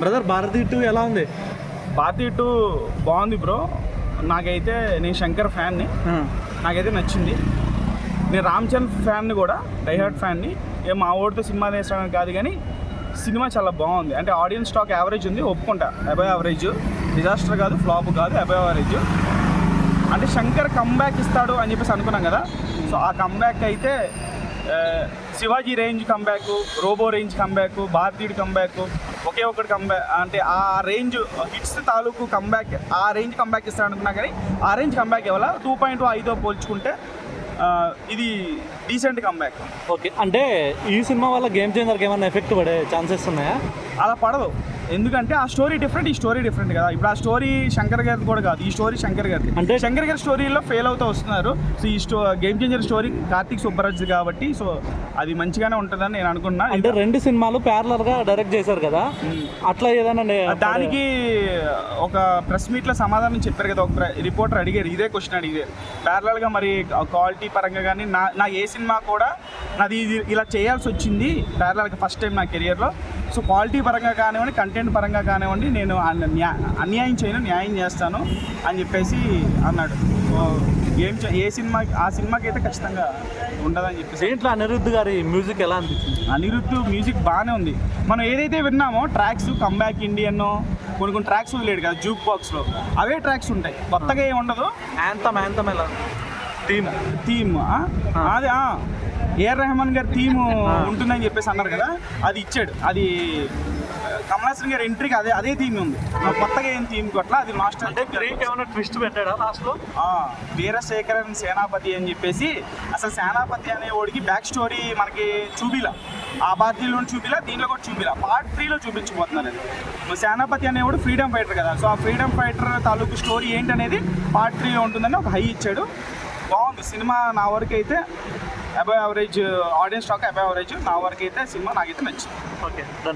Brother Bharati two ఎలా ఉంది? Party two బాగుంది బ్రో. నాకైతే నేను శంకర్ ఫ్యాన్ని. నాకైతే నచ్చింది. నేను రామ్ చరణ్ ఫ్యాన్ని కూడా డైహార్ట్ ఫ్యాన్ని ఏ మా ఓడితో సినిమా తీసడానికి కాదు కానీ సినిమా చాలా బాగుంది. అంటే ఆడియన్స్ స్టాక్ యావరేజ్ ఉంది ఒప్పుకుంటా. Above average. డిజాస్టర్ కాదు ఫ్లాప్ కాదు అబై యావరేజ్. అంటే శంకర్ కమ్బ్యాక్ ఇస్తాడు అని చెప్పేసి అనుకున్నాం కదా. సో ఆ కమ్బ్యాక్ అయితే Shivaji range comeback robo range comeback Bharateeyudu comeback ఒకే ఒకటి కంబ్యాక్ అంటే ఆ రేంజ్ హిట్స్ తాలూకు కంబ్యాక్ ఆ రేంజ్ కంబ్యాక్ ఇస్తాడు అనుకున్నా కానీ ఆ రేంజ్ కంబ్యాక్ ఇవ్వాల టూ పాయింట్ ఐదో పోల్చుకుంటే ఇది డీసెంట్ కంబ్యాక్ ఓకే అంటే ఈ సినిమా వల్ల గేమ్ చేంజర్కి ఏమైనా ఎఫెక్ట్ పడే ఛాన్సెస్ ఉన్నాయా? అలా పడదు ఎందుకంటే ఆ స్టోరీ డిఫరెంట్ ఈ స్టోరీ డిఫరెంట్ కదా. ఇప్పుడు ఆ స్టోరీ శంకర్ గారిది కూడా కాదు ఈ స్టోరీ శంకర్ గారిది. అంటే- శంకర్ గారి స్టోరీలో ఫెయిల్ అవుతూ వస్తున్నారు. సో ఈ స్టో game changer story Karthik Subbaraj కాబట్టి సో అది మంచిగానే ఉంటుందని నేను అనుకున్నా అంటే రెండు సినిమాలు ప్యారలర్గా డైరెక్ట్ చేశారు కదా. అట్లా ఏదైనా దానికి ఒక ప్రెస్ మీట్లో సమాధానం చెప్పారు కదా ఒక రిపోర్టర్ అడిగారు ఇదే క్వశ్చన్ అడిగారు. ప్యారలల్గా మరి క్వాలిటీ పరంగా కానీ నా నా ఏ సినిమా కూడా నాది ఇది ఇలా చేయాల్సి వచ్చింది. ప్యారలల్గా ఫస్ట్ టైం నా కెరియర్లో సో క్వాలిటీ పరంగా కానివ్వండి కంటెంట్ పరంగా కానివ్వండి నేను అన్- న్యా- అన్యాయం చేయను న్యాయం చేస్తాను అని చెప్పేసి అన్నాడు. ఏం ఏ సినిమా ఆ సినిమాకి అయితే ఖచ్చితంగా ఉండదని చెప్పేసి. దీంట్లో అనిరుద్ధ్ గారి మ్యూజిక్ ఎలా అనిపించింది? అనిరుద్ధ్ మ్యూజిక్ బాగానే ఉంది. మనం ఏదైతే విన్నామో ట్రాక్స్ కమ్బ్యాక్ ఇండియన్ కొన్ని కొన్ని ట్రాక్స్ వదిలేడు కదా జూక్ బాక్స్లో. అవే ట్రాక్స్ ఉంటాయి. కొత్తగా ఏమి ఉండదు. యాంతమ్ యాంతమ్ ఎలా? టీమ్. థీమ్ అది ఏఆర్ రెహమాన్ గారి థీమ్ ఉంటుందని చెప్పేసి అన్నారు కదా అది ఇచ్చాడు. అది కమల్ హాసన్ గారి ఎంట్రీకి అదే అదే థీమ్ ఉంది. కొత్తగా ఏం థీమ్ కొట్లా అది మాస్టర్ ట్విస్ట్ పెట్టాడా లాస్ట్లో ఆ, వీరశేఖరన్ సేనాపతి అని చెప్పేసి అసలు సేనాపతి అనే వాడికి బ్యాక్ స్టోరీ మనకి చూపిలా. ఆ భారతీయులో చూపిలా దీనిలో కూడా చూపిలా. పార్ట్ త్రీలో చూపించబోతున్నారు అది. సేనాపతి అనేవాడు ఫ్రీడమ్ ఫైటర్ కదా సో ఆ ఫ్రీడమ్ ఫైటర్ తాలూకు స్టోరీ ఏంటనేది పార్ట్ త్రీలో ఉంటుందని ఒక హై ఇచ్చాడు. బాగుంది. సినిమా నా వరకు అయితే above average audience stock above average నా వరకు అయితే సినిమా నాకైతే నచ్చింది. Okay done.